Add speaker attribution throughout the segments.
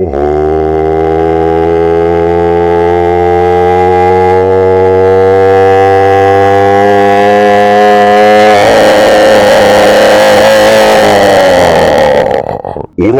Speaker 1: Oh.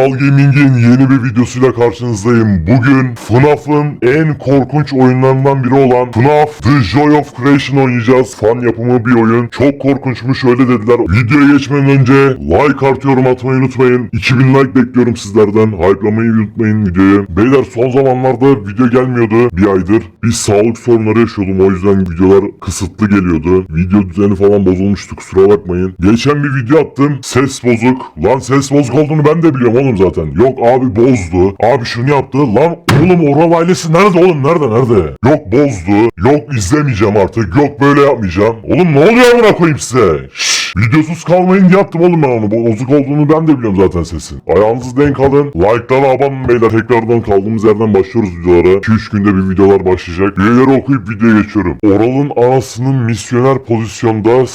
Speaker 1: Oral Gaming'in yeni bir videosuyla karşınızdayım. Bugün FNAF'ın en korkunç oyunlarından biri olan FNAF The Joy of Creation oynayacağız. Fan yapımı bir oyun. Çok korkunçmuş öyle dediler. Videoya geçmeden önce like artı yorum atmayı unutmayın. 2000 like bekliyorum sizlerden. Hype'lamayı unutmayın videoyu. Beyler son zamanlarda video gelmiyordu bir aydır. Bir sağlık sorunları yaşıyordum o yüzden videolar kısıtlı geliyordu. Video düzeni falan bozulmuştu kusura bakmayın. Geçen bir video attım. Ses bozuk. Lan ses bozuk olduğunu ben de biliyorum oğlum zaten. Yok abi bozdu. Abi şunu yaptı. Lan oğlum Oral ailesi nerede oğlum nerede nerede? Yok bozdu. Yok izlemeyeceğim artık. Yok böyle yapmayacağım. Oğlum ne oluyor amına koyayım size? Şşş. Videosuz kalmayın diye yaptım oğlum ben onu. Bozuk olduğunu ben de biliyorum zaten sesin. Ayağınızı denk alın. Like'lara abanın beyler. Tekrardan kaldığımız yerden başlıyoruz videolara. 2-3 günde bir videolar başlayacak. Üyeleri okuyup videoya geçiyorum. Oral'ın anasının misyoner pozisyonda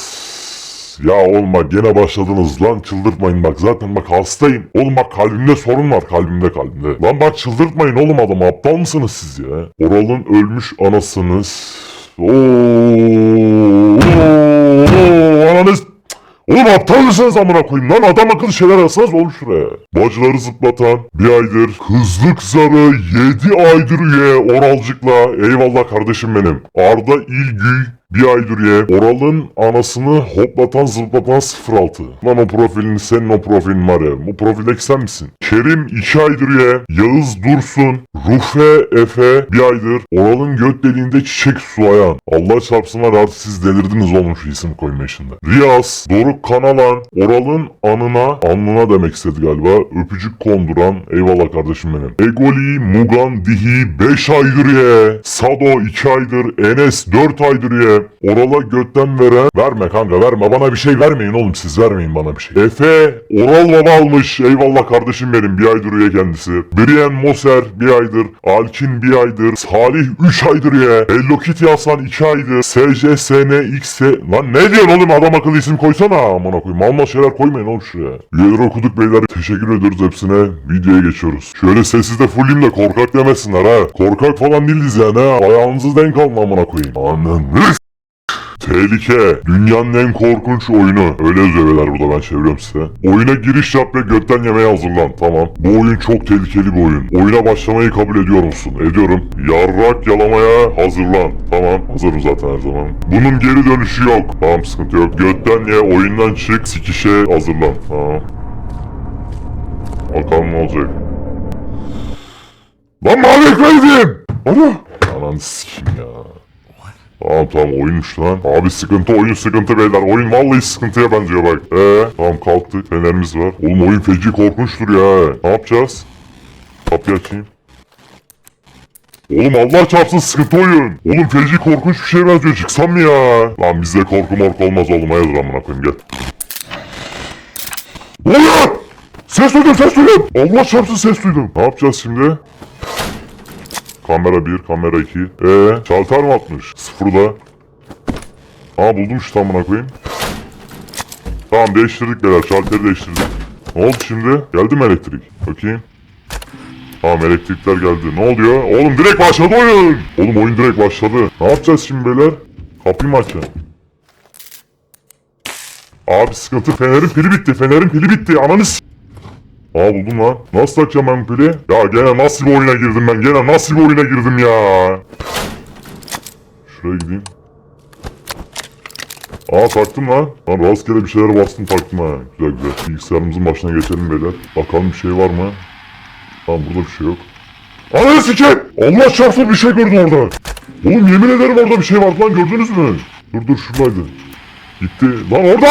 Speaker 1: ya oğlum bak gene başladınız lan çıldırtmayın bak zaten bak hastayım. Oğlum bak kalbimde sorun var kalbimde kalbimde. Lan bak çıldırtmayın oğlum adamı aptal mısınız siz ya? Oral'ın ölmüş anasınız. Oo, ananız Oğlum aptal mısınız amına koyayım lan adam akıllı şeyler yazsanız oğlum şuraya. Bacıları zıplatan bir aydır kızlık zarı 7 aydır üye Oralcık'la eyvallah kardeşim benim. Arda İlgüy bir aydır üye. Oral'ın anasını hoplatan zıplatan 06. Lan o profilini senin o profilin var ya. Bu profildeki sen misin? Kerim 2 aydır üye. Yağız Dursun. Rufe Efe bir aydır. Oral'ın göt deliğinde çiçek sulayan. Allah çarpsın var artık siz delirdiniz oğlum şu isim koyma işinde. Riyaz, Doruk Kanalan, Oral'ın anına, alnına demek istedi galiba. Öpücük konduran, eyvallah kardeşim benim. Egoli, Mugan, Dihi 5 aydır ye. Sado 2 aydır, Enes 4 aydır ye. Oral'a götten veren, verme kanka verme bana bir şey vermeyin oğlum siz vermeyin bana bir şey. Efe, Oral baba almış, eyvallah kardeşim benim bir aydır ye kendisi. Brian Moser bir aydır, Alkin bir aydır, Salih 3 aydır ye. Hello Kitty Hasan 2 aydır, SJSNX, lan ne diyorsun oğlum adam akıllı isim koysana amına koyayım. Malma şeyler koymayın oğlum şuraya. Üyeleri okuduk beyler teşekkür ediyoruz hepsine. Videoya geçiyoruz. Şöyle sessiz de fullim de korkak demesinler ha. Korkak falan değiliz yani ha. Ayağınızı denk alın amına koyayım. Ananı s- Tehlike. Dünyanın en korkunç oyunu. Öyle yazıyorlar burada ben çeviriyorum size. Oyuna giriş yap ve götten yemeye hazırlan. Tamam. Bu oyun çok tehlikeli bir oyun. Oyuna başlamayı kabul ediyor musun? Ediyorum. Yarrak yalamaya hazırlan. Tamam. Hazırım zaten her zaman. Bunun geri dönüşü yok. Tamam sıkıntı yok. Götten ye, oyundan çık, sikişe hazırlan. Tamam. Bakalım ne olacak. Lan mavi ekmeğim! Ana! Ananı sikeyim ya. Tamam tamam oyunmuş lan. Abi sıkıntı oyun sıkıntı beyler. Oyun vallahi sıkıntıya benziyor bak. Ee tamam kalktık. Fenerimiz var. Oğlum oyun feci korkunçtur ya. Ne yapacağız? Kapıyı açayım. Oğlum Allah çarpsın sıkıntı oyun. Oğlum feci korkunç bir şeye benziyor. Çıksam mı ya? Lan bizde korku morku olmaz oğlum. Hayırdır amına koyayım gel. Oluyor? Ses duydum ses duydum. Allah çarpsın ses duydum. Ne yapacağız şimdi? Kamera 1, kamera 2. Ee, şalter mi atmış? Sıfırda. Aa buldum şu tamına koyayım. Tamam değiştirdik beyler. Şalteri değiştirdik. Ne oldu şimdi? Geldi mi elektrik? Bakayım. Tamam elektrikler geldi. Ne oluyor? Oğlum direkt başladı oyun. Oğlum oyun direkt başladı. Ne yapacağız şimdi beyler? Kapıyı mı açacağım? Abi sıkıntı fenerin pili bitti. Fenerin pili bitti. Ananı s- Aa buldum lan. Nasıl takacağım ben pili? Ya gene nasıl bir oyuna girdim ben? Gene nasıl bir oyuna girdim ya? Şuraya gideyim. Aa taktım lan. Lan rastgele bir şeylere bastım taktım ha. Güzel güzel. Bilgisayarımızın başına geçelim beyler. Bakalım bir şey var mı? Tamam burada bir şey yok. Ananı sikeyim! Allah çarpsın bir şey gördüm orada. Oğlum yemin ederim orada bir şey vardı lan gördünüz mü? Dur dur şuradaydı. Gitti. Lan orada!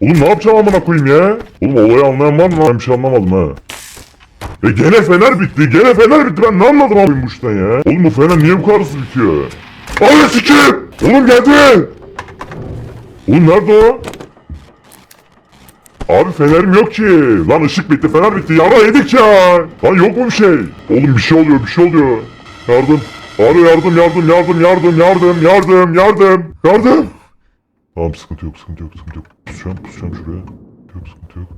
Speaker 1: Oğlum ne yapacağım amına koyayım ya? Oğlum olayı anlayan var mı? Ben bir şey anlamadım ha. E gene fener bitti. Gene fener bitti. Ben ne anladım abi bu işten ya? Oğlum bu fener niye bu kadar hızlı bitiyor? Sikeyim! Oğlum geldi! Oğlum nerede o? Abi fenerim yok ki. Lan ışık bitti, fener bitti. Yara yedik ya. Lan yok mu bir şey? Oğlum bir şey oluyor, bir şey oluyor. Yardım. Abi yardım, yardım, yardım, yardım, yardım, yardım, yardım, yardım. Tamam sıkıntı yok, sıkıntı yok, sıkıntı yok. Pusacağım, pusacağım şuraya. Yok sıkıntı yok.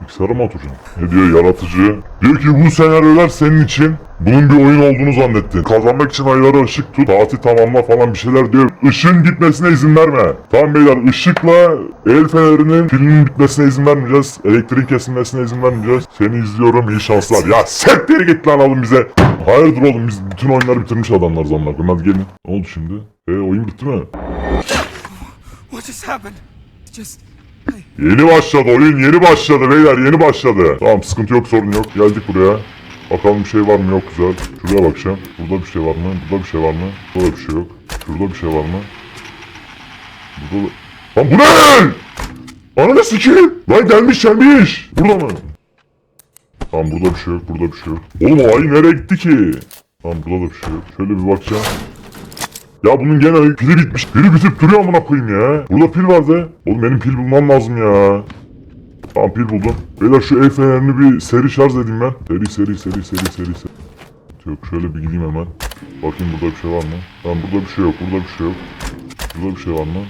Speaker 1: Bilgisayara mı oturacaksın? Ne diyor yaratıcı? Diyor ki bu senaryolar senin için. Bunun bir oyun olduğunu zannettin. Kazanmak için ayları ışık tut, saati tamamla falan bir şeyler diyor. Işığın gitmesine izin verme. Tamam beyler ışıkla el fenerinin pilinin bitmesine izin vermeyeceğiz. Elektriğin kesilmesine izin vermeyeceğiz. Seni izliyorum iyi şanslar. Ya sektir git lan oğlum bize. Hayırdır oğlum biz bütün oyunları bitirmiş adamlarız onlar. Hadi gelin. Ne oldu şimdi? E oyun bitti mi?
Speaker 2: What just happened? Just.
Speaker 1: Yeni başladı oyun yeni başladı beyler yeni başladı. Tamam sıkıntı yok sorun yok geldik buraya. Bakalım bir şey var mı yok güzel. Şuraya bakacağım. Burada bir şey var mı? Burada bir şey var mı? Burada bir şey yok. Şurada bir şey var mı? Burada da... Lan bu ne? Ananı sikeyim. Lan gelmiş gelmiş. Burada mı? Tamam burada bir şey yok burada bir şey yok. Oğlum o ay nereye gitti ki? Tamam burada da bir şey yok. Şöyle bir bakacağım. Ya bunun gene pili bitmiş. Pili bitip duruyor amına koyayım ya. Burada pil vardı. Oğlum benim pil bulmam lazım ya. Tamam pil buldum. Beyler şu el fenerini bir seri şarj edeyim ben. Seri seri seri seri seri seri. Yok şöyle bir gideyim hemen. Bakayım burada bir şey var mı? Tamam burada bir şey yok. Burada bir şey yok. Burada bir şey var mı?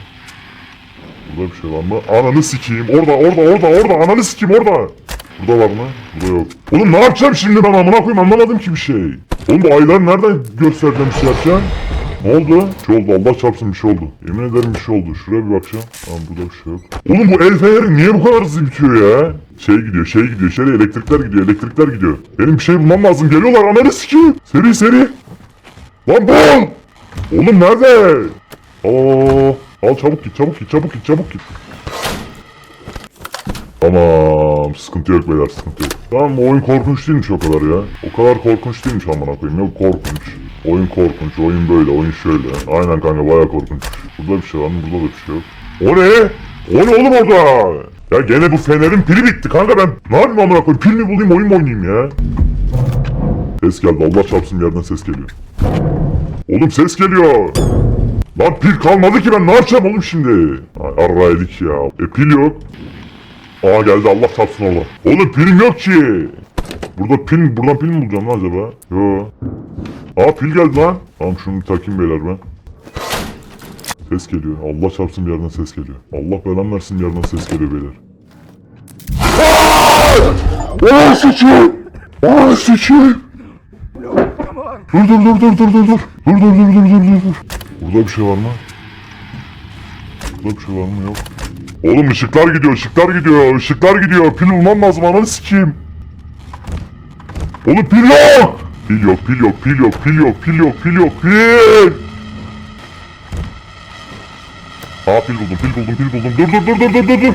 Speaker 1: Burada bir şey var mı? Ananı sikeyim. Orada orada orada orada. Ananı sikeyim orada. Burada var mı? Burada yok. Oğlum ne yapacağım şimdi ben amına koyayım anlamadım ki bir şey. Oğlum bu aylar nereden göstereceğim şey yapacağım? Ne oldu? Bir şey oldu Allah çarpsın bir şey oldu. Yemin ederim bir şey oldu. Şuraya bir bakacağım. Tamam burada bir şey yok. Oğlum bu el feneri niye bu kadar hızlı bitiyor ya? Şey gidiyor şey gidiyor. Şöyle elektrikler gidiyor elektrikler gidiyor. Benim bir şey bulmam lazım. Geliyorlar ananı sikeyim. Seri seri. Lan bul. Oğlum nerede? Aa, al çabuk git çabuk git çabuk git çabuk git. Tamam sıkıntı yok beyler sıkıntı yok. Tamam oyun korkunç değilmiş o kadar ya. O kadar korkunç değilmiş amına koyayım. Yok korkunç. Oyun korkunç, oyun böyle, oyun şöyle. Aynen kanka baya korkunç. Burada bir şey var mı? Burada da bir şey yok. O ne? O ne oğlum orada? Ya gene bu fenerin pili bitti kanka ben. Ne yapayım amına koyayım? Pil mi bulayım oyun mu oynayayım ya? Ses geldi Allah çarpsın yerden ses geliyor. Oğlum ses geliyor. Lan pil kalmadı ki ben ne yapacağım oğlum şimdi? Ay arraydık ya. E pil yok. Aa geldi Allah çarpsın orada. Oğlum pilim yok ki. Burada pil, buradan pil mi bulacağım lan acaba? Yo. Aa pil geldi lan. Tamam şunu takayım beyler ben. Ses geliyor. Allah çarpsın bir yerden ses geliyor. Allah belanı versin bir yerden ses geliyor beyler. Aa sıçayım. Aa. Dur dur dur dur dur dur dur. Dur dur dur dur dur dur dur. Burada bir şey var mı? Burada bir şey var mı? Yok. Oğlum ışıklar gidiyor, ışıklar gidiyor, ışıklar gidiyor. Pil bulmam lazım, ananı sikeyim. Oğlum pil yok! Pil yok, pil yok, pil yok, pil yok, pil yok, pil yok, pil! Aa pil buldum, pil buldum, pil buldum. Dur dur dur dur dur dur dur!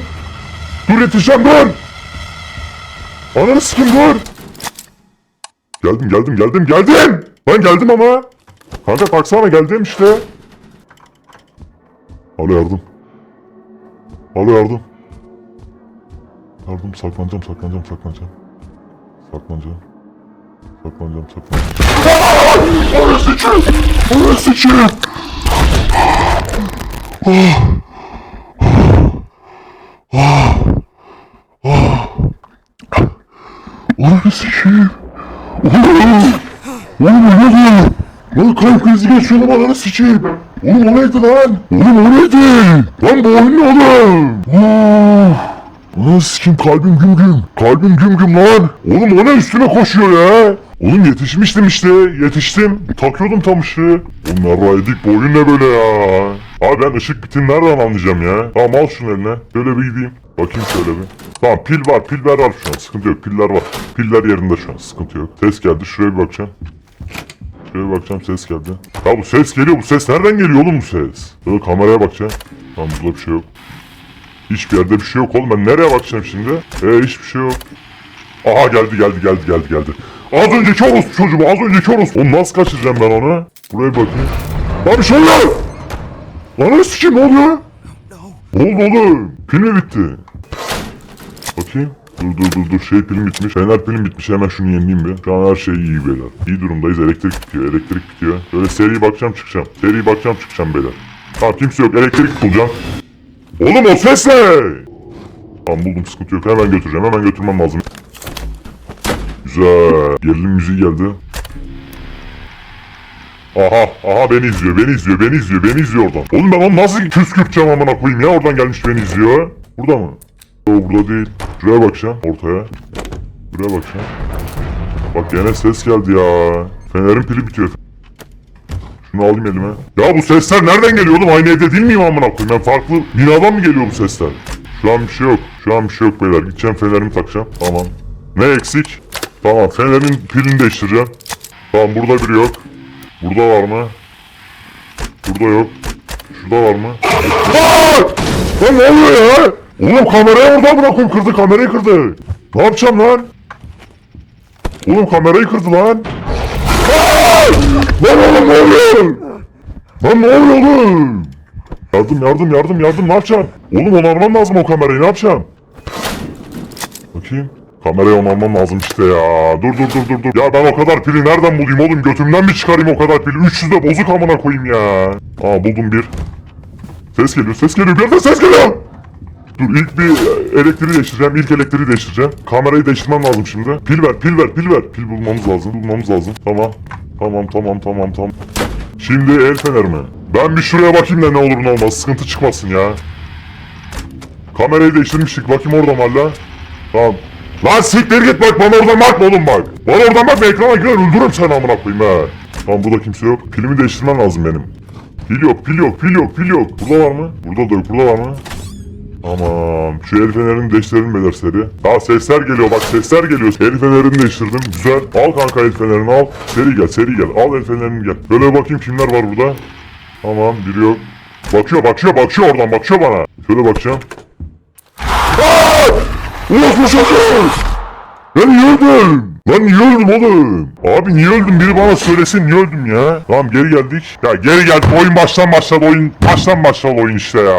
Speaker 1: Dur yetişeceğim dur! Ananı sikeyim dur! Geldim geldim geldim geldim! Ben geldim ama! Kanka baksana geldim işte. Alo yardım. Alo yardım. Yardım saklanacağım saklanacağım saklanacağım. Saklanacağım. Saklanacağım saklanacağım. Orası sıçın! Orası sıçın! Orası sıçın! Oğlum! Oğlum ne oluyor? Lan kalp krizi geçiyorum ananı sikeyim. Oğlum o neydi lan? Oğlum o neydi? Lan bu oyun ne oğlum? Oh. Ananı sikeyim kalbim güm güm. Kalbim güm güm lan. Oğlum o ne üstüme koşuyor ya? Oğlum yetişmiştim işte. Yetiştim. Takıyordum tam ışığı. Oğlum yarraydık bu oyun ne böyle ya? Abi ben ışık bitin nereden anlayacağım ya? Tamam al şunu eline. Şöyle bir gideyim. Bakayım şöyle bir. Tamam pil var piller var şu an sıkıntı yok piller var. Piller yerinde şu an sıkıntı yok. Ses geldi şuraya bir bakacağım. Şuraya bakacağım ses geldi. Ya bu ses geliyor bu ses nereden geliyor oğlum bu ses? Böyle kameraya bakacağım. Tamam burada bir şey yok. Hiçbir yerde bir şey yok oğlum ben nereye bakacağım şimdi? Ee hiçbir şey yok. Aha geldi geldi geldi geldi geldi. Az önceki orospu çocuğu az önceki orospu. Onu nasıl kaçıracağım ben onu? Buraya bir bakayım. Lan bir şey oluyor. Lan ne ne oluyor? Ne oldu oğlum? Pil mi bitti? Dur dur dur dur şey pilim bitmiş. Fener pilim bitmiş hemen şunu yenileyim bir. Şu an her şey iyi beyler. İyi durumdayız elektrik bitiyor elektrik bitiyor. Böyle seri bakacağım çıkacağım. Seri bakacağım çıkacağım beyler. Tamam kimse yok elektrik bulacağım. Oğlum o ses ne? Tamam buldum sıkıntı yok hemen götüreceğim hemen götürmem lazım. Güzel. Gerilim müziği geldi. Aha, aha beni izliyor, beni izliyor, beni izliyor, beni izliyor oradan. Oğlum ben onu nasıl püskürteceğim amına koyayım ya oradan gelmiş beni izliyor. Burada mı? O burada değil. Şuraya bakacağım ortaya. Buraya bakacağım. Bak gene ses geldi ya. Fenerin pili bitiyor. Şunu alayım elime. Ya bu sesler nereden geliyor oğlum? Aynı evde değil miyim amına koyayım? Ben farklı binadan mı geliyor bu sesler? Şu an bir şey yok. Şu an bir şey yok beyler. Gideceğim fenerimi takacağım. Tamam. Ne eksik? Tamam fenerin pilini değiştireceğim. Tamam burada biri yok. Burada var mı? Burada yok. Şurada var mı? Aa! Lan ne oluyor ya? Oğlum kamerayı oradan bırakayım kırdı kamerayı kırdı. Ne yapacağım lan? Oğlum kamerayı kırdı lan. Lan oğlum ne oluyor? Lan ne oluyor oğlum? Yardım yardım yardım yardım ne yapacağım? Oğlum onarmam lazım o kamerayı ne yapacağım? Bakayım. Kamerayı onarmam lazım işte ya. Dur dur dur dur dur. Ya ben o kadar pili nereden bulayım oğlum? Götümden mi çıkarayım o kadar pili? 300 de bozuk amına koyayım ya. Aa buldum bir. Ses geliyor ses geliyor. Bir yerden ses geliyor. Dur ilk bir elektriği değiştireceğim. İlk elektriği değiştireceğim. Kamerayı değiştirmem lazım şimdi. Pil ver pil ver pil ver. Pil bulmamız lazım. Bulmamız lazım. Tamam. Tamam tamam tamam tamam. Şimdi el fener mi? Ben bir şuraya bakayım da ne olur ne olmaz. Sıkıntı çıkmasın ya. Kamerayı değiştirmiştik. Bakayım orada mı hala? Tamam. Lan siktir git bak bana oradan bakma oğlum bak. Bana oradan bakma ekrana girer öldürürüm seni amına koyayım ha. Tamam burada kimse yok. Pilimi değiştirmem lazım benim. Pil yok, pil yok, pil yok, pil yok. Burada var mı? Burada da yok, burada var mı? Tamam. Şu el fenerini değiştirelim beyler seri. Daha sesler geliyor bak sesler geliyor. El fenerini değiştirdim. Güzel. Al kanka el fenerini al. Seri gel, seri gel. Al el fenerini gel. Böyle bakayım kimler var burada. Tamam, biri yok. Bakıyor, bakıyor, bakıyor oradan, bakıyor bana. Şöyle bakacağım. Ulaşmış çocuğum! Ben niye öldüm? Lan niye öldüm oğlum? Abi niye öldüm? Biri bana söylesin niye öldüm ya? Tamam geri geldik. Ya geri geldik. Oyun baştan başladı. Oyun baştan başladı oyun işte ya.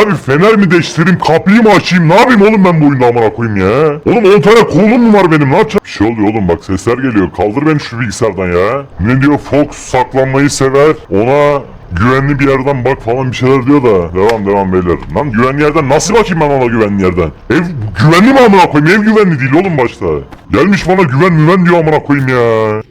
Speaker 1: Abi fener mi değiştireyim? Kapıyı mı açayım? Ne yapayım oğlum ben bu oyunda amına koyayım ya? Oğlum 10 tane kolum mu var benim? Ne yapacağım? Bir şey oluyor oğlum bak sesler geliyor. Kaldır beni şu bilgisayardan ya. Ne diyor? Fox saklanmayı sever. Ona Güvenli bir yerden bak falan bir şeyler diyor da. Devam devam beyler. Lan güvenli yerden nasıl bakayım ben ona güvenli yerden? Ev güvenli mi amına koyayım? Ev güvenli değil oğlum başta. Gelmiş bana güven müven diyor amına koyayım ya.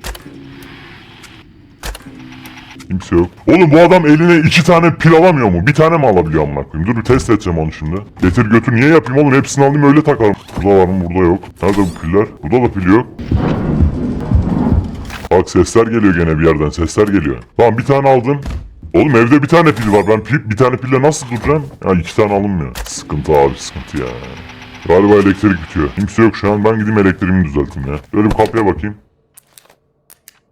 Speaker 1: Kimse yok. Oğlum bu adam eline iki tane pil alamıyor mu? Bir tane mi alabiliyor amına koyayım? Dur bir test edeceğim onu şimdi. Getir götür niye yapayım oğlum? Hepsini alayım öyle takarım. Burada var mı? Burada yok. Nerede bu piller? Burada da pil yok. Bak sesler geliyor gene bir yerden. Sesler geliyor. Tamam bir tane aldım. Oğlum evde bir tane pil var. Ben pil, bir tane pille nasıl duracağım? Ya iki tane alınmıyor. Sıkıntı abi sıkıntı ya. Galiba elektrik bitiyor. Kimse yok şu an. Ben gideyim elektriğimi düzelteyim ya. Böyle bir kapıya bakayım.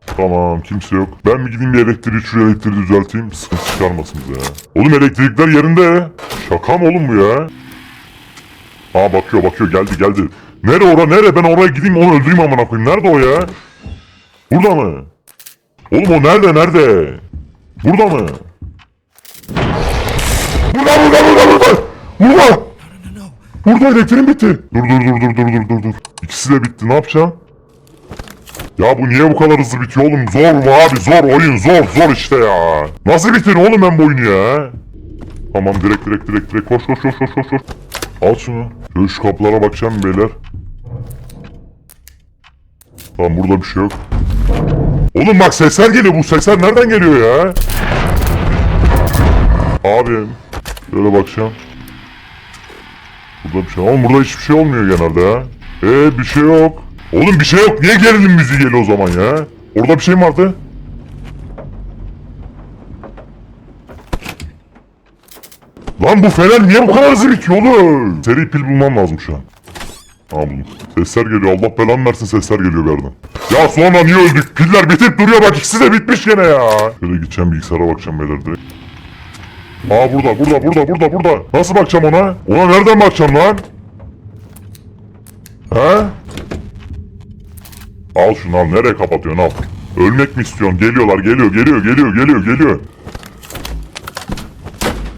Speaker 1: Tamam kimse yok. Ben mi gideyim bir elektriği şu elektriği düzelteyim. Sıkıntı çıkarmasın bize ya. Oğlum elektrikler yerinde. Şaka mı oğlum bu ya? Aa bakıyor bakıyor geldi geldi. Nere ora nere ben oraya gideyim onu öldüreyim amına koyayım. Nerede o ya? Burada mı? Oğlum o nerede nerede? Burada mı? Burada burada burada burada. Burada. Burada elektriğim bitti. Dur dur dur dur dur dur dur dur. İkisi de bitti. Ne yapacağım? Ya bu niye bu kadar hızlı bitiyor oğlum? Zor bu abi zor oyun zor zor işte ya. Nasıl bitir oğlum ben bu oyunu ya? Tamam direkt direkt direkt direkt koş koş koş koş koş koş. Al şunu. Şöyle şu kapılara bakacağım beyler. Tamam burada bir şey yok. Oğlum bak sesler geliyor bu sesler nereden geliyor ya? Abim. Şöyle bakacağım. Burada bir şey Oğlum burada hiçbir şey olmuyor genelde ya. Ee bir şey yok. Oğlum bir şey yok. Niye gerilim müziği geliyor o zaman ya? Orada bir şey mi vardı? Lan bu fener niye bu kadar hızlı bitiyor oğlum? Seri pil bulmam lazım şu an. Buldum. Sesler geliyor. Allah belanı versin sesler geliyor bir yerden. Ya sonra niye öldük? Piller bitip duruyor bak ikisi de bitmiş gene ya. Şöyle gideceğim bilgisayara bakacağım beyler direkt. Aa burada burada burada burada burada. Nasıl bakacağım ona? Ona nereden bakacağım lan? He? Al şunu al. Nereye kapatıyorsun al. Ölmek mi istiyorsun? Geliyorlar geliyor geliyor geliyor geliyor geliyor.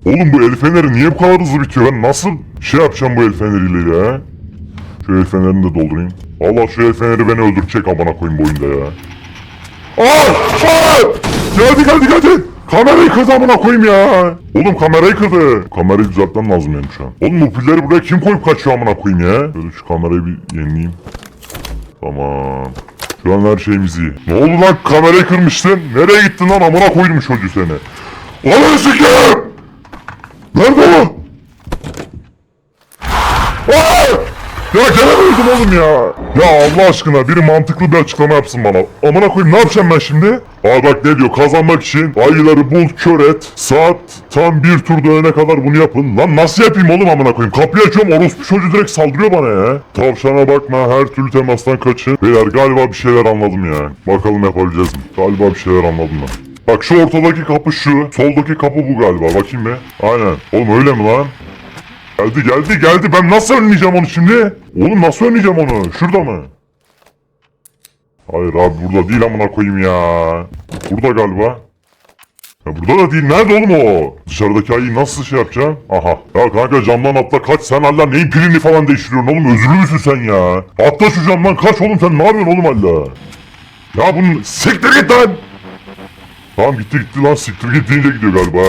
Speaker 1: Oğlum bu el feneri niye bu kadar hızlı bitiyor? Ben nasıl şey yapacağım bu el feneriyle ya? Şu fenerini de doldurayım. Allah şu el feneri beni öldürecek amına koyayım bu oyunda ya. Aa! Aa! Geldi geldi geldi. Kamerayı kırdı amına koyayım ya. Oğlum kamerayı kırdı. Kamerayı düzeltmem lazım benim şu an. Oğlum bu pilleri buraya kim koyup kaçıyor amına koyayım ya. Böyle şu kamerayı bir yenileyim. Tamam. Şu an her şeyimiz iyi. Ne oldu lan kamerayı kırmıştın? Nereye gittin lan amına koydum çocuğu seni. Oğlum sikeyim. Nerede o? Ya gene oğlum ya? Ya Allah aşkına biri mantıklı bir açıklama yapsın bana. Amına koyayım ne yapacağım ben şimdi? Aa bak ne diyor kazanmak için ayıları bul kör et. Saat tam bir tur dönene kadar bunu yapın. Lan nasıl yapayım oğlum amına koyayım? Kapıyı açıyorum orospu çocuğu direkt saldırıyor bana ya. Tavşana bakma her türlü temastan kaçın. Beyler galiba bir şeyler anladım ya. Bakalım yapabileceğiz mi? Galiba bir şeyler anladım ben. Bak şu ortadaki kapı şu. Soldaki kapı bu galiba. Bakayım be. Aynen. Oğlum öyle mi lan? Geldi geldi geldi. Ben nasıl önleyeceğim onu şimdi? Oğlum nasıl önleyeceğim onu? Şurada mı? Hayır abi burada değil amına koyayım ya. Burada galiba. Ya burada da değil. Nerede oğlum o? Dışarıdaki ayıyı nasıl şey yapacağım? Aha. Ya kanka camdan atla kaç. Sen hala neyin pilini falan değiştiriyorsun oğlum? Özürlü müsün sen ya? Atla şu camdan kaç oğlum sen. Ne yapıyorsun oğlum hala? Ya bunun siktir git lan. Tamam gitti gitti lan siktir git deyince gidiyor galiba.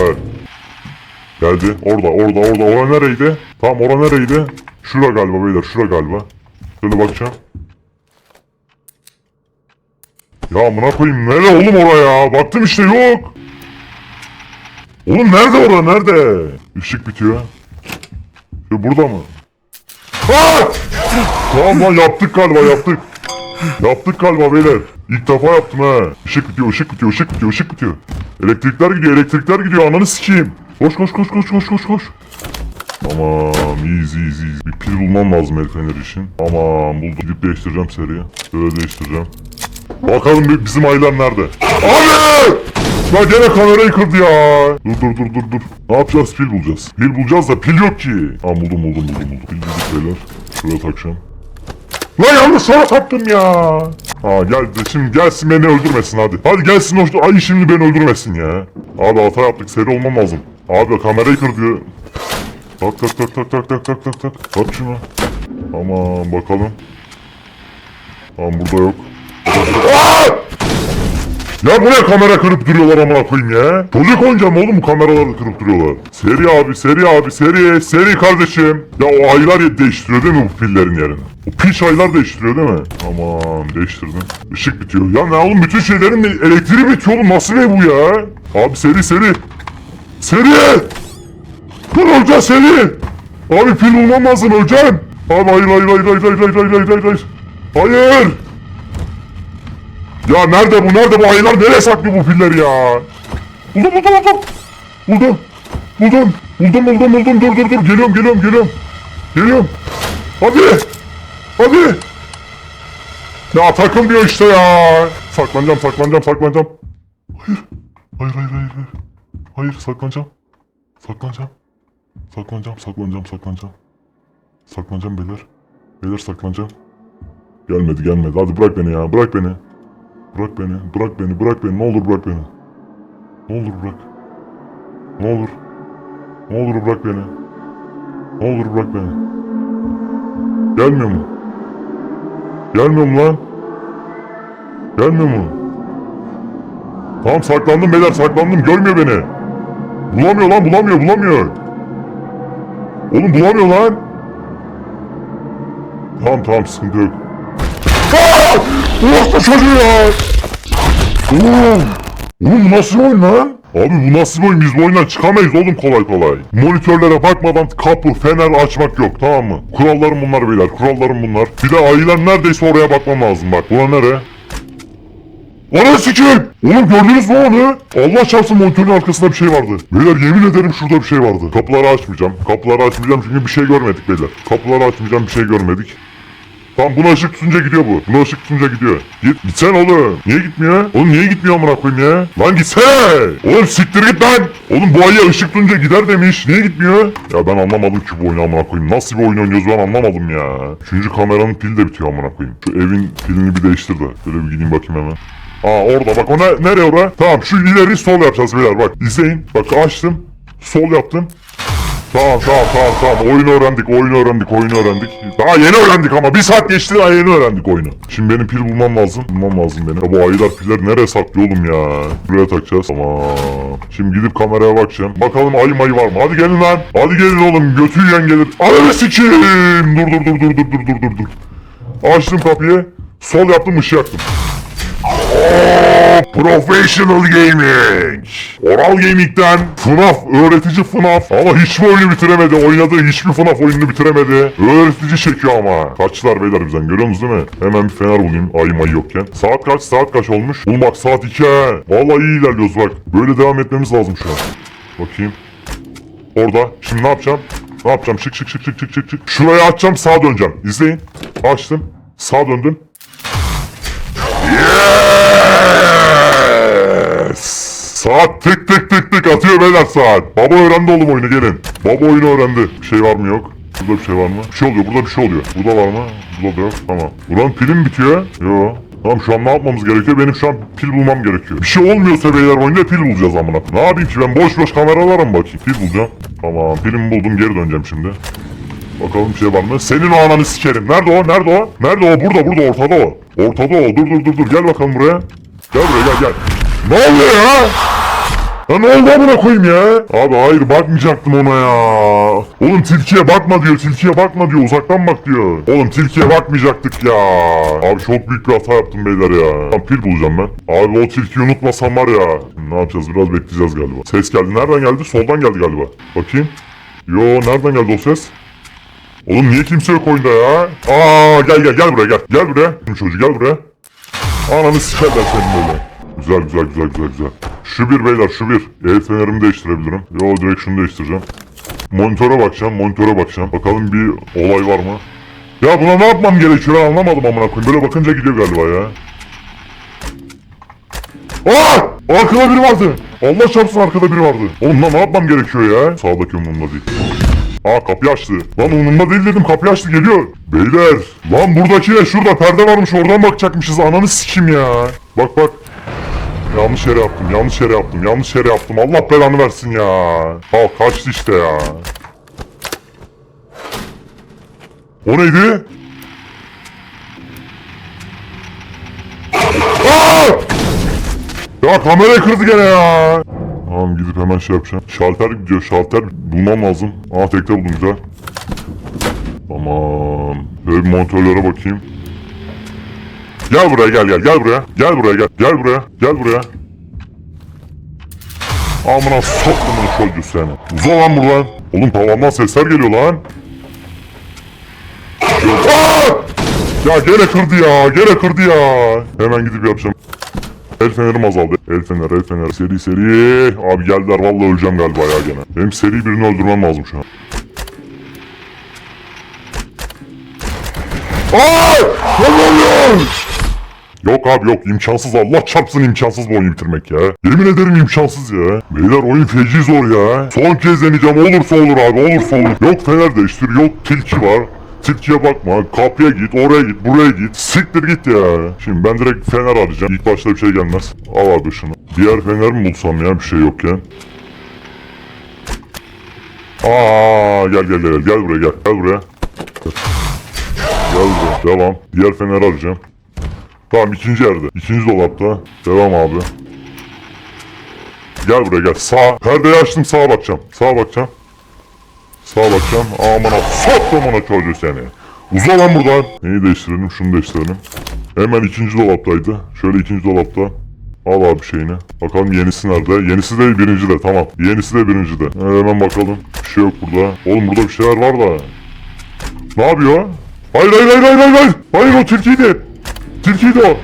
Speaker 1: Geldi. Orada, orada, orada. Ora nereydi? Tamam ora nereydi? Şura galiba beyler, şura galiba. Şöyle bakacağım. Ya amına koyayım nerede oğlum oraya? Baktım işte yok. Oğlum nerede ora nerede? Işık bitiyor. Ya burada mı? Aa! Tamam lan yaptık galiba yaptık. Yaptık galiba beyler. İlk defa yaptım ha. Işık bitiyor, ışık bitiyor, ışık bitiyor, ışık bitiyor. Elektrikler gidiyor, elektrikler gidiyor. Ananı sikeyim. Koş koş koş koş koş koş koş. Tamam, easy easy. Bir pil bulmam lazım el feneri için. Tamam, buldum. Gidip değiştireceğim seriyi. Böyle değiştireceğim. Bakalım bi- bizim aylar nerede? Abi! Ya gene kamerayı kırdı ya. Dur dur dur dur dur. Ne yapacağız? Pil bulacağız. Pil bulacağız da pil yok ki. Aa buldum buldum buldum buldum. Pil bulduk beyler. Şuraya takacağım. Lan yanlış sana taktım ya. Ha geldi şimdi gelsin beni öldürmesin hadi. Hadi gelsin hoş ay şimdi beni öldürmesin ya. Abi hata yaptık seri olmam lazım. Abi kamerayı kırdı. Tak tak tak tak tak tak tak tak tak. Tak şunu. Aman bakalım. Tamam burada yok. Aa! Ya buraya kamera kırıp duruyorlar amına koyayım ya. Çocuk oynayacağım oğlum bu kameraları kırıp duruyorlar. Seri abi seri abi seri seri kardeşim. Ya o aylar değiştiriyor değil mi bu pillerin yerini? O piş aylar değiştiriyor değil mi? Aman değiştirdim. Işık bitiyor. Ya ne oğlum bütün şeylerin elektriği bitiyor oğlum nasıl bir bu ya? Abi seri seri. Seri! Dur öleceğim seri! Abi pil bulmam lazım öleceğim. Abi hayır hayır hayır hayır hayır hayır hayır hayır hayır. Hayır! Ya nerede bu nerede bu ayılar nereye saklıyor bu pilleri ya? Buldum buldum buldum. Buldum. Buldum. Buldum buldum buldum dur dur dur geliyorum geliyorum geliyorum. Geliyorum. Hadi. Hadi. Ya takılmıyor işte ya. Saklanacağım saklanacağım saklanacağım. Hayır. Hayır hayır hayır. Hayır, hayır saklanacağım. Saklanacağım. Saklanacağım saklanacağım saklanacağım. Saklanacağım beyler. Beyler saklanacağım. Gelmedi gelmedi. Hadi bırak beni ya bırak beni. Bırak beni, bırak beni, bırak beni. Ne olur bırak beni. Ne olur bırak. Ne olur. Ne olur bırak beni. Ne olur bırak beni. Gelmiyor mu? Gelmiyor mu lan? Gelmiyor mu? Tamam saklandım beyler saklandım. Görmüyor beni. Bulamıyor lan bulamıyor bulamıyor. Oğlum bulamıyor lan. Tamam tamam sıkıntı yok. Aa! Orospu çocuğu ya! Oğlum! Oğlum nasıl oyun lan? Abi bu nasıl bir oyun? Biz bu oyundan çıkamayız oğlum kolay kolay. Monitörlere bakmadan kapı, fener açmak yok tamam mı? Kurallarım bunlar beyler, kurallarım bunlar. Bir de ayılar neredeyse oraya bakmam lazım bak. Buna nere? Ana sikeyim! Oğlum gördünüz mü onu? Allah çarpsın monitörün arkasında bir şey vardı. Beyler yemin ederim şurada bir şey vardı. Kapıları açmayacağım. Kapıları açmayacağım çünkü bir şey görmedik beyler. Kapıları açmayacağım bir şey görmedik. Tamam buna ışık tutunca gidiyor bu. Buna ışık tutunca gidiyor. Git. Gitsene oğlum. Niye gitmiyor? Oğlum niye gitmiyor amına koyayım ya? Lan gitsene. Oğlum siktir git lan. Oğlum bu ayıya ışık tutunca gider demiş. Niye gitmiyor? Ya ben anlamadım ki bu oyunu amına koyayım. Nasıl bir oyun oynuyoruz ben anlamadım ya. Üçüncü kameranın pili de bitiyor amına koyayım. Şu evin pilini bir değiştir de. Şöyle bir gideyim bakayım hemen. Aa orada bak o ne, nereye oraya? Tamam şu ileri sol yapacağız beyler bak. İzleyin. Bak açtım. Sol yaptım. Tamam tamam tamam tamam oyunu öğrendik oyunu öğrendik oyunu öğrendik. Daha yeni öğrendik ama bir saat geçti daha yeni öğrendik oyunu. Şimdi benim pil bulmam lazım. Bulmam lazım benim. Ya bu ayılar pilleri nereye saklıyor oğlum ya? Buraya takacağız. Ama Şimdi gidip kameraya bakacağım. Bakalım ayı mayı var mı? Hadi gelin lan. Hadi gelin oğlum götü yiyen gelir. Ananı sikeyim. Dur dur dur dur dur dur dur dur. Açtım kapıyı. Sol yaptım ışığı yaktım. Professional Gaming. Oral Gaming'den FNAF, öğretici FNAF. Ama hiçbir oyunu bitiremedi. Oynadığı hiçbir FNAF oyununu bitiremedi. Öğretici çekiyor ama. Kaçlar beyler bizden görüyor musunuz değil mi? Hemen bir fener bulayım ayım ayı yokken. Saat kaç? Saat kaç olmuş? Oğlum bak saat 2 he. Vallahi iyi ilerliyoruz bak. Böyle devam etmemiz lazım şu an. Bakayım. Orada. Şimdi ne yapacağım? Ne yapacağım? Çık çık çık çık çık çık çık. Şurayı açacağım sağa döneceğim. İzleyin. Açtım. Sağa döndüm. Yes! Saat tık tık tık tık atıyor beyler saat. Baba öğrendi oğlum oyunu gelin. Baba oyunu öğrendi. Bir şey var mı yok? Burada bir şey var mı? Bir şey oluyor burada bir şey oluyor. Burada var mı? Burada da yok. Tamam. Buranın pilim bitiyor. Yo. Tamam şu an ne yapmamız gerekiyor? Benim şu an pil bulmam gerekiyor. Bir şey olmuyorsa beyler oyunda pil bulacağız amına. Ne yapayım ki ben boş boş kameralara mı bakayım? Pil bulacağım. Tamam pilimi buldum geri döneceğim şimdi. Bakalım bir şey var mı? Senin o ananı sikerim. Nerede o? Nerede o? Nerede o? Burada burada ortada o. Ortada o. Dur dur dur dur. Gel bakalım buraya. Gel buraya gel gel. Ne oluyor ya? Ya ne oldu amına koyayım ya? Abi hayır bakmayacaktım ona ya. Oğlum tilkiye bakma diyor. Tilkiye bakma diyor. Uzaktan bak diyor. Oğlum tilkiye bakmayacaktık ya. Abi çok büyük bir hata yaptım beyler ya. Tamam pil bulacağım ben. Abi o tilkiyi unutmasam var ya. Ne yapacağız? Biraz bekleyeceğiz galiba. Ses geldi. Nereden geldi? Soldan geldi galiba. Bakayım. Yo nereden geldi o ses? Oğlum niye kimse yok oyunda ya? Aa gel gel gel buraya gel. Gel buraya. Çocuğu gel buraya. Ananı sikerler senin böyle. Güzel güzel güzel güzel güzel. Şu bir beyler şu bir. El fenerimi değiştirebilirim. Yo direkt şunu değiştireceğim. Monitöre bakacağım monitöre bakacağım. Bakalım bir olay var mı? Ya buna ne yapmam gerekiyor ben anlamadım amına koyayım. Böyle bakınca gidiyor galiba ya. Aa! Arkada biri vardı. Allah çarpsın arkada biri vardı. Oğlum lan ne yapmam gerekiyor ya? Sağdaki umurumda değil. Aa kapıyı açtı. Lan umurumda değil dedim kapıyı açtı geliyor. Beyler lan buradaki ne şurada perde varmış oradan bakacakmışız ananı sikim ya. Bak bak. Yanlış yere yaptım yanlış yere yaptım yanlış yere yaptım Allah belanı versin ya. Al kaçtı işte ya. O neydi? Aa! Ya kamerayı kırdı gene ya. Tamam gidip hemen şey yapacağım. Şalter gidiyor şalter bulmam lazım. Aa tekte buldum güzel. Tamam. Şöyle bir monitörlere bakayım. Gel buraya gel gel gel buraya. Gel buraya gel. Gel buraya. Gel buraya. Amına soktum bunu çocuğu seni. Uza lan buradan. Oğlum tavandan sesler geliyor lan. Aa! Ya gene kırdı ya. Gene kırdı ya. Hemen gidip yapacağım. El fenerim azaldı. El fener, el fener. Seri seri. Abi geldiler vallahi öleceğim galiba ya gene. Benim seri birini öldürmem lazım şu an. Aa! Ne oluyor? Yok abi yok imkansız Allah çarpsın imkansız bu oyunu bitirmek ya. Yemin ederim imkansız ya. Beyler oyun feci zor ya. Son kez deneyeceğim olursa olur abi olursa olur. Yok fener değiştir yok tilki var. Tilkiye bakma kapıya git oraya git buraya git siktir git ya. Şimdi ben direkt fener arayacağım. İlk başta bir şey gelmez. Al abi şunu. Diğer fener mi bulsam ya bir şey yokken. Aa gel gel gel gel buraya gel gel buraya. Gel buraya devam. Diğer feneri arayacağım. Tamam ikinci yerde. İkinci dolapta. Devam abi. Gel buraya gel. Sağ. Perdeyi açtım sağa bakacağım. Sağa bakacağım. Sağa bakacağım. Amına soktum ona çocuğu seni. Uza lan buradan. Neyi değiştirelim? Şunu değiştirelim. Hemen ikinci dolaptaydı. Şöyle ikinci dolapta. Al abi şeyini. Bakalım yenisi nerede? Yenisi de birinci de tamam. Yenisi de birinci de. Ee, hemen bakalım. Bir şey yok burada. Oğlum burada bir şeyler var da. Ne yapıyor? Hayır hayır hayır hayır hayır. Hayır, o tilkiydi. Tilkiydi o.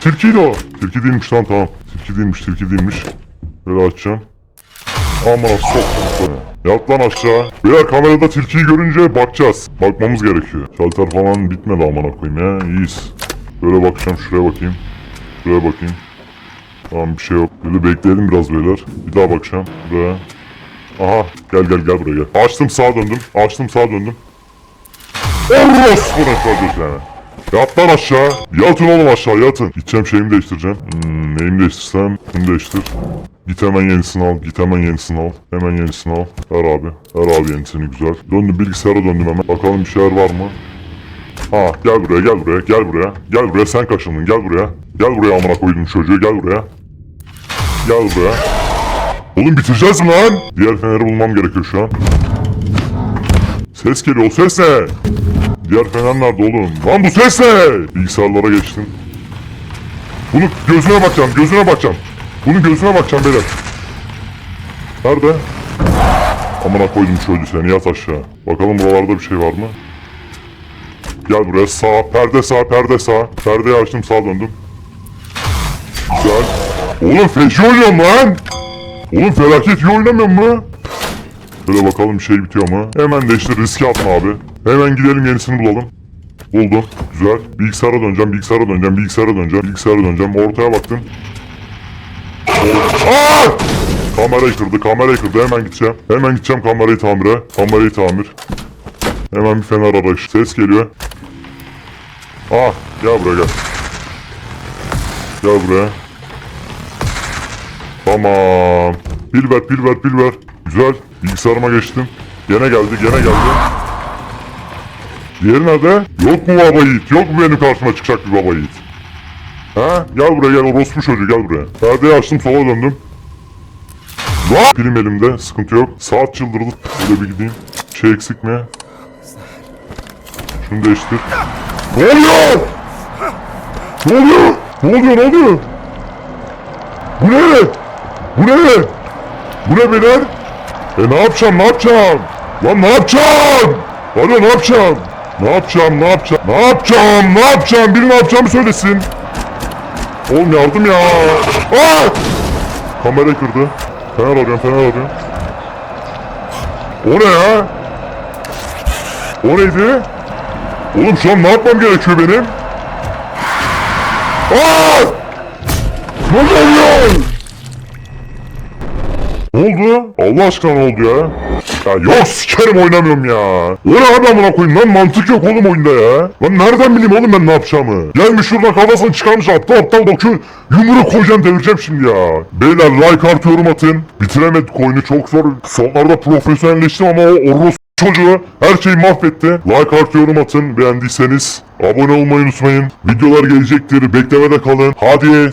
Speaker 1: Tilkiydi o. Tilki değilmiş tamam tamam. Tilki değilmiş tilki değilmiş. Böyle açacağım. Aman soktum Yat lan aşağı. Beyler kamerada tilkiyi görünce bakacağız. Bakmamız gerekiyor. Şalter falan bitmedi amına koyayım ya. İyiyiz. Böyle bakacağım şuraya bakayım. Şuraya bakayım. Tamam bir şey yok. Böyle bekleyelim biraz beyler. Bir daha bakacağım. Buraya. Aha gel gel gel buraya gel. Açtım sağa döndüm. Açtım sağa döndüm. Orospu ne çocuğu seni. Yat aşağı. Yatın oğlum aşağı yatın. Gideceğim şeyimi değiştireceğim. Hmm, neyimi değiştirsem şunu değiştir. Git hemen yenisini al. Git hemen yenisini al. Hemen yenisini al. Ver abi. Ver abi yenisini güzel. Döndüm bilgisayara döndüm hemen. Bakalım bir şeyler var mı? Ha gel buraya gel buraya gel buraya. Gel buraya sen kaşındın gel buraya. Gel buraya amına koydum çocuğu gel buraya. Gel buraya. Oğlum bitireceğiz mi lan? Diğer feneri bulmam gerekiyor şu an. Ses geliyor o ses ne? Diğer fener nerede oğlum? Lan bu ses ne? Bilgisayarlara geçtim. Bunu gözüne bakacağım, gözüne bakacağım. Bunun gözüne bakacağım beyler. Nerede? Amına koydum şöyle seni yat aşağı. Bakalım buralarda bir şey var mı? Gel buraya sağ, perde sağ, perde sağ. Perdeyi açtım sağa döndüm. Güzel. Oğlum feci oynuyorum lan. Oğlum felaket iyi oynamıyor mu? Şöyle bakalım bir şey bitiyor mu? Hemen değiştir riske atma abi. Hemen gidelim yenisini bulalım. Buldum. Güzel. Bilgisayara döneceğim, bilgisayara döneceğim, bilgisayara döneceğim, bilgisayara döneceğim. Ortaya baktım. Aa! Kamerayı kırdı, kamerayı kırdı. Hemen gideceğim. Hemen gideceğim kamerayı tamire. Kamerayı tamir. Hemen bir fener arayış. Ses geliyor. Ah, gel buraya gel. Gel buraya. Tamam. Ver, pil ver. Güzel. Bilgisayarıma geçtim. Gene geldi, gene geldi. Diğeri nerede? Yok mu baba yiğit? Yok mu benim karşıma çıkacak bir baba yiğit? Ha? Gel buraya gel orospu çocuğu gel buraya. Perdeyi açtım sola döndüm. Lan! Pilim elimde sıkıntı yok. Saat çıldırdı. Böyle bir gideyim. Şey eksik mi? Şunu değiştir. Ne oluyor? Ne oluyor? Ne oluyor? Ne oluyor? Bu ne? Bu ne? Bu ne beyler? E ne yapacağım? Ne yapacağım? Lan ne yapacağım? Alo ne yapacağım? Ne yapacağım? Ne yapacağım? Ne yapacağım? Ne yapacağım? Biri ne yapacağımı söylesin. Oğlum yardım ya. Aa! Kamerayı kırdı. Fener arıyorum, fener arıyorum. O ne ya? O neydi? Oğlum şu an ne yapmam gerekiyor benim? Aa! Ne oluyor? Oldu? Allah aşkına ne oldu ya? Ya yok sikerim oynamıyorum ya. O ne abi amına koyayım lan mantık yok oğlum oyunda ya. Lan nereden bileyim oğlum ben ne yapacağımı? Gelmiş şuradan kafasını çıkarmış aptal aptal bakıyor. Yumruğu koyacağım delireceğim şimdi ya. Beyler like artı yorum atın. Bitiremedik oyunu çok zor. Sonlarda profesyonelleştim ama o orospu çocuğu her şeyi mahvetti. Like artı yorum atın beğendiyseniz. Abone olmayı unutmayın. Videolar gelecektir. Beklemede kalın. Hadi.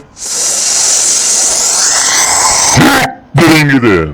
Speaker 1: Gidin gidin.